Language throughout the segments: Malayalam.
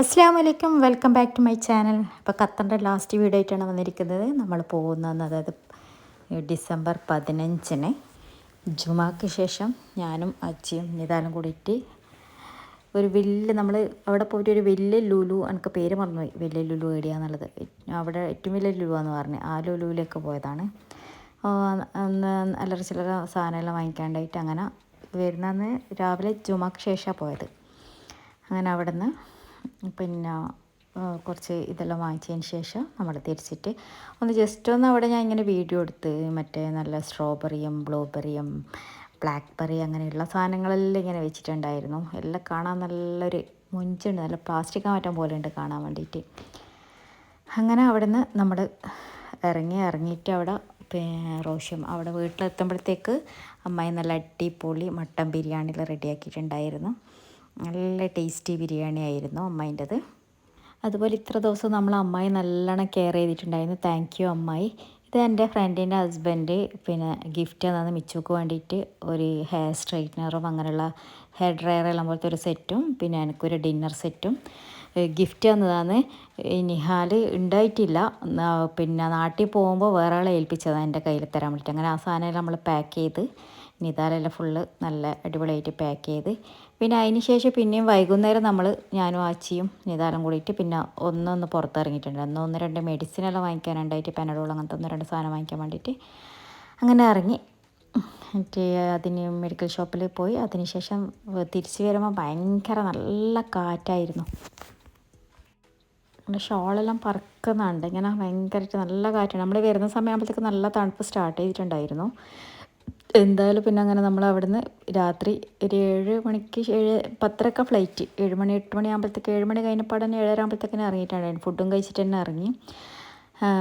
അസ്സാം വലൈക്കും welcome back to my channel. അപ്പോൾ ഖത്തറിന്റെ ലാസ്റ്റ് വീഡിയോ ആയിട്ടാണ് വന്നിരിക്കുന്നത്. നമ്മൾ പോകുന്നതെന്ന് അതായത് ഡിസംബർ പതിനഞ്ചിന് ജുമാക്ക് ശേഷം ഞാനും അച്ചിയും നിതാലും കൂടിയിട്ട് ഒരു വലിയ നമ്മൾ അവിടെ പോയിട്ട് ഒരു വലിയ ലുലു എനിക്ക് പേര് മറന്നുപോയി വലിയ ലുലു എവിടെയാന്നുള്ളത് അവിടെ ഏറ്റവും വലിയ ലുലു എന്ന് പറഞ്ഞു. ആ ലുലുവിലേക്ക് പോയതാണ്. അല്ലറ ചില്ലറ സാധനമെല്ലാം വാങ്ങിക്കാണ്ടായിട്ട് അങ്ങനെ വരുന്നന്ന് രാവിലെ ജുമാക്ക് ശേഷമാണ് പോയത്. അങ്ങനെ അവിടെ നിന്ന് പിന്നെ കുറച്ച് ഇതെല്ലാം വാങ്ങിച്ചതിന് ശേഷം നമ്മൾ തിരിച്ചിട്ട് ഒന്ന് ജസ്റ്റ് ഒന്ന് അവിടെ ഞാൻ ഇങ്ങനെ വീഡിയോ എടുത്ത് മറ്റേ നല്ല സ്ട്രോബെറിയും ബ്ലൂബെറിയും ബ്ലാക്ക് ബെറി അങ്ങനെയുള്ള സാധനങ്ങളെല്ലാം ഇങ്ങനെ വെച്ചിട്ടുണ്ടായിരുന്നു. എല്ലാം കാണാൻ നല്ലൊരു മുഞ്ചുണ്ട്. നല്ല പ്ലാസ്റ്റിക് മാറ്റം പോലെ ഉണ്ട് കാണാൻ വേണ്ടിയിട്ട് അങ്ങനെ അവിടെ നിന്ന് നമ്മൾ ഇറങ്ങി ഇറങ്ങിയിട്ട് അവിടെ റോഷ്യം അവിടെ വീട്ടിലെത്തുമ്പോഴത്തേക്ക് അമ്മായി നല്ല അടിപൊളി മട്ടൻ ബിരിയാണി റെഡിയാക്കിയിട്ടുണ്ടായിരുന്നു നല്ല ടേസ്റ്റി ബിരിയാണി ആയിരുന്നു അമ്മായിന്റെത്. അതുപോലെ ഇത്ര ദിവസം നമ്മൾ അമ്മായി നല്ലോണം കെയർ ചെയ്തിട്ടുണ്ടായിരുന്നു. താങ്ക് യു അമ്മായി. ഇത് എന്റെ ഫ്രണ്ടിന്റെ ഹസ്ബൻഡ് പിന്നെ ഗിഫ്റ്റ് തന്നത് മിച്ചുക്ക് വേണ്ടിയിട്ട് ഒരു ഹെയർ സ്ട്രൈറ്റ്നറും അങ്ങനെയുള്ള ഹെയർ ഡ്രയർ എല്ലാം പോലത്തെ ഒരു സെറ്റും പിന്നെ എനിക്കൊരു ഡിന്നർ സെറ്റും ഗിഫ്റ്റ് തന്നതാണ്. നിഹാൽ ഉണ്ടായിട്ടില്ല. പിന്നെ നാട്ടിൽ പോകുമ്പോൾ വേറെ ആളെ ഏൽപ്പിച്ചതാണ് എന്റെ കയ്യിൽ തരാൻ വേണ്ടിയിട്ട്. അങ്ങനെ ആ സാധനം നമ്മൾ പാക്ക് ചെയ്ത് നിതാലെല്ലാം ഫുള്ള് നല്ല അടിപൊളിയായിട്ട് പാക്ക് ചെയ്ത് പിന്നെ അതിന് ശേഷം പിന്നെയും വൈകുന്നേരം നമ്മൾ ഞാനും ആച്ചിയും നിതാലും കൂടിയിട്ട് പിന്നെ ഒന്നൊന്ന് പുറത്തിറങ്ങിയിട്ടുണ്ട്. അന്ന് ഒന്ന് രണ്ട് മെഡിസിൻ മെഡിസിനെല്ലാം വാങ്ങിക്കാനുണ്ടായിട്ട് പെനഡോൾ അങ്ങനത്തെ ഒന്ന് രണ്ട് സാധനം വാങ്ങിക്കാൻ വേണ്ടിയിട്ട് അങ്ങനെ ഇറങ്ങി. മറ്റേ അതിന് മെഡിക്കൽ ഷോപ്പിൽ പോയി. അതിനുശേഷം തിരിച്ച് വരുമ്പോൾ ഭയങ്കര നല്ല കാറ്റായിരുന്നു. നമ്മുടെ ഷോളെല്ലാം പറക്കുന്നുണ്ട്. ഇങ്ങനെ ഭയങ്കരമായിട്ട് നല്ല കാറ്റാണ്. നമ്മൾ വരുന്ന സമയമാകുമ്പോഴത്തേക്ക് നല്ല തണുപ്പ് സ്റ്റാർട്ട് ചെയ്തിട്ടുണ്ടായിരുന്നു. എന്തായാലും പിന്നെ അങ്ങനെ നമ്മൾ അവിടുന്ന് രാത്രി ഒരു ഏഴ് മണിക്ക് ഏഴ് പത്തരക്ക ഫ്ലൈറ്റ് ഏഴ് മണി എട്ട് മണി ആകുമ്പോഴത്തേക്ക് ഏഴ് മണി കഴിഞ്ഞപ്പോൾ തന്നെ ഏഴര ആകുമ്പോഴത്തേക്കിനെ ഇറങ്ങിയിട്ടുണ്ടായിരുന്നു ഫുഡും കഴിച്ചിട്ട് തന്നെ ഇറങ്ങി.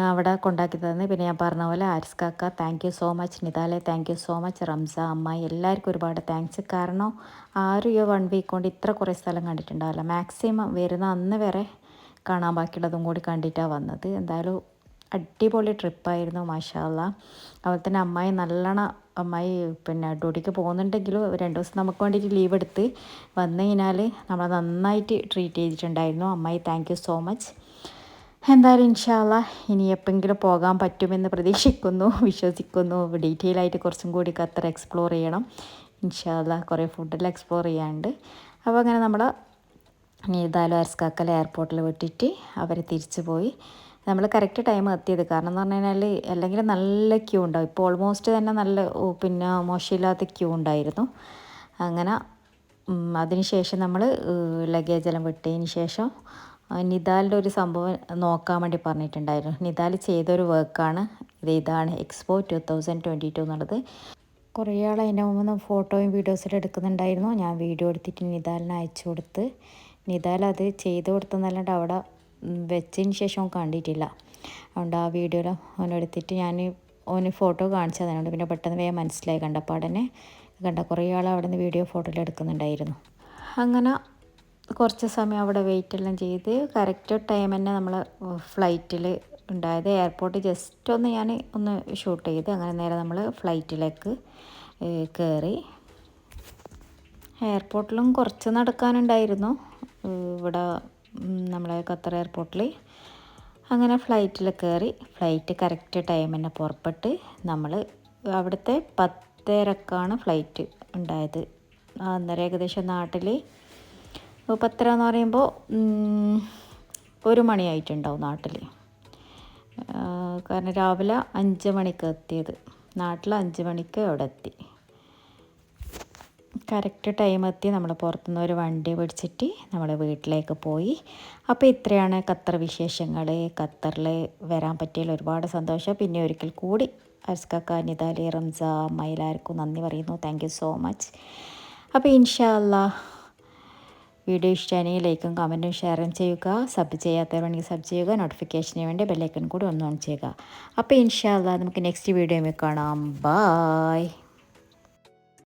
അവിടെ കൊണ്ടാക്കി തന്നു. പിന്നെ ഞാൻ പറഞ്ഞ പോലെ ആരിസ് കാക്ക thank you so much നിതാലെ thank you so much Ramsa അമ്മായി എല്ലാവർക്കും ഒരുപാട് താങ്ക്സ് കാരണം ആരും ഈ വൺ വീക്ക് കൊണ്ട് ഇത്ര കുറേ സ്ഥലം കണ്ടിട്ടുണ്ടാവില്ല. മാക്സിമം വരുന്ന അന്ന് വരെ കാണാൻ ബാക്കിയുള്ളതും കൂടി കണ്ടിട്ടാണ് വന്നത്. എന്തായാലും അടിപൊളി ട്രിപ്പായിരുന്നു മാഷാല്ല അതുപോലെ തന്നെ അമ്മായി നല്ലോണം അമ്മായി പിന്നെ ഡ്യൂട്ടിക്ക് പോകുന്നുണ്ടെങ്കിലും രണ്ട് ദിവസം നമുക്ക് വേണ്ടിയിട്ട് ലീവ് എടുത്ത് വന്നു കഴിഞ്ഞാൽ നമ്മളെ നന്നായിട്ട് ട്രീറ്റ് ചെയ്തിട്ടുണ്ടായിരുന്നു. അമ്മായി താങ്ക് സോ മച്ച് എന്തായാലും ഇൻഷാല്ല ഇനി എപ്പോഴെങ്കിലും പോകാൻ പറ്റുമെന്ന് പ്രതീക്ഷിക്കുന്നു വിശ്വസിക്കുന്നു. ഡീറ്റെയിൽ ആയിട്ട് കുറച്ചും കൂടി ഖത്തർ എക്സ്പ്ലോർ ചെയ്യണം. ഇൻഷാല്ല കുറേ ഫുഡെല്ലാം എക്സ്പ്ലോർ ചെയ്യാണ്ട് അപ്പോൾ അങ്ങനെ നമ്മൾ നീതാലോ അരസ്കാക്കൽ എയർപോർട്ടിൽ വിട്ടിട്ട് അവർ തിരിച്ചു പോയി. നമ്മൾ കറക്റ്റ് ടൈം എത്തിയത്. കാരണം എന്ന് പറഞ്ഞു കഴിഞ്ഞാൽ അല്ലെങ്കിൽ നല്ല ക്യൂ ഉണ്ടാവും. ഇപ്പോൾ ഓൾമോസ്റ്റ് തന്നെ നല്ല പിന്നെ മോശമില്ലാത്ത ക്യൂ ഉണ്ടായിരുന്നു. അങ്ങനെ അതിന് ശേഷം നമ്മൾ ലഗേജ് എല്ലാം വിട്ടതിന് ശേഷം നിദാലിന്റെ ഒരു സംഭവം നോക്കാൻ വേണ്ടി പറഞ്ഞിട്ടുണ്ടായിരുന്നു. നിദാൽ ചെയ്തൊരു വർക്കാണ് ഇത് ഇതാണ് expo two thousand twenty two എന്നുള്ളത്. കുറേ ആൾ അതിന്റെ മുമ്പ് ഫോട്ടോയും വീഡിയോസും എടുക്കുന്നുണ്ടായിരുന്നു. ഞാൻ വീഡിയോ എടുത്തിട്ട് നിദാലിന് അയച്ചു കൊടുത്ത്. നിദാൽ അത് ചെയ്ത് കൊടുത്തെന്നല്ലാണ്ട് അവിടെ വെച്ചതിന് ശേഷം ഓൻ കണ്ടിട്ടില്ല. അതുകൊണ്ട് ആ വീഡിയോയിൽ ഓനെടുത്തിട്ട് ഞാൻ ഓന് ഫോട്ടോ കാണിച്ചു പിന്നെ പെട്ടെന്ന് വേഗം മനസ്സിലായി കണ്ടപ്പാടനെ കണ്ട കുറേ ആൾ അവിടെ നിന്ന് വീഡിയോ ഫോട്ടോയിൽ എടുക്കുന്നുണ്ടായിരുന്നു. അങ്ങനെ കുറച്ച് സമയം അവിടെ വെയിറ്റ് എല്ലാം ചെയ്ത് കറക്റ്റ് ടൈം തന്നെ നമ്മൾ ഫ്ലൈറ്റിൽ ഉണ്ടായത്. എയർപോർട്ട് ജസ്റ്റ് ഒന്ന് ഞാൻ ഒന്ന് ഷൂട്ട് ചെയ്ത് അങ്ങനെ നേരെ നമ്മൾ ഫ്ലൈറ്റിലേക്ക് കയറി എയർപോർട്ടിലും കുറച്ച് നടക്കാനുണ്ടായിരുന്നു. ഇവിടെ നമ്മളെ ഖത്തർ എയർപോർട്ടിൽ അങ്ങനെ ഫ്ലൈറ്റിൽ കയറി ഫ്ലൈറ്റ് കറക്റ്റ് ടൈം തന്നെ പുറപ്പെട്ട് നമ്മൾ അവിടുത്തെ പത്തരക്കാണ് ഫ്ലൈറ്റ് ഉണ്ടായത്. അന്നേരം ഏകദേശം നാട്ടിൽ പത്തര എന്ന് പറയുമ്പോൾ ഒരു മണിയായിട്ടുണ്ടാവും നാട്ടിൽ കാരണം രാവിലെ അഞ്ച് മണിക്ക് എത്തിയത്. നാട്ടിൽ അഞ്ച് മണിക്ക് അവിടെ എത്തി. കറക്റ്റ് ടൈം എത്തി നമ്മൾ പുറത്തുനിന്ന് ഒരു വണ്ടി പിടിച്ചിട്ട് നമ്മൾ വീട്ടിലേക്ക് പോയി. അപ്പോൾ ഇത്രയാണ് ഖത്തർ വിശേഷങ്ങൾ ഖത്തറിൽ വരാൻ പറ്റിയാൽ ഒരുപാട് സന്തോഷം. പിന്നെ ഒരിക്കൽ കൂടി അസ്കക്ക നിതാലി റംസ മൈലാർക്കും നന്ദി പറയുന്നു. താങ്ക് യു സോ മച്ച് അപ്പോൾ ഇൻഷാല്ല വീഡിയോ ഇഷ്ടമാണെങ്കിൽ ലൈക്കും കമന്റും ഷെയറും ചെയ്യുക. സബ് ചെയ്യാത്തവരാണെങ്കിൽ സബ് ചെയ്യുക. നോട്ടിഫിക്കേഷന് വേണ്ടി ബെല്ലൈക്കൺ കൂടി ഒന്ന് ഓൺ ചെയ്യുക. അപ്പോൾ ഇൻഷാല്ല നമുക്ക് നെക്സ്റ്റ് വീഡിയോയിൽ കാണാം. ബായ്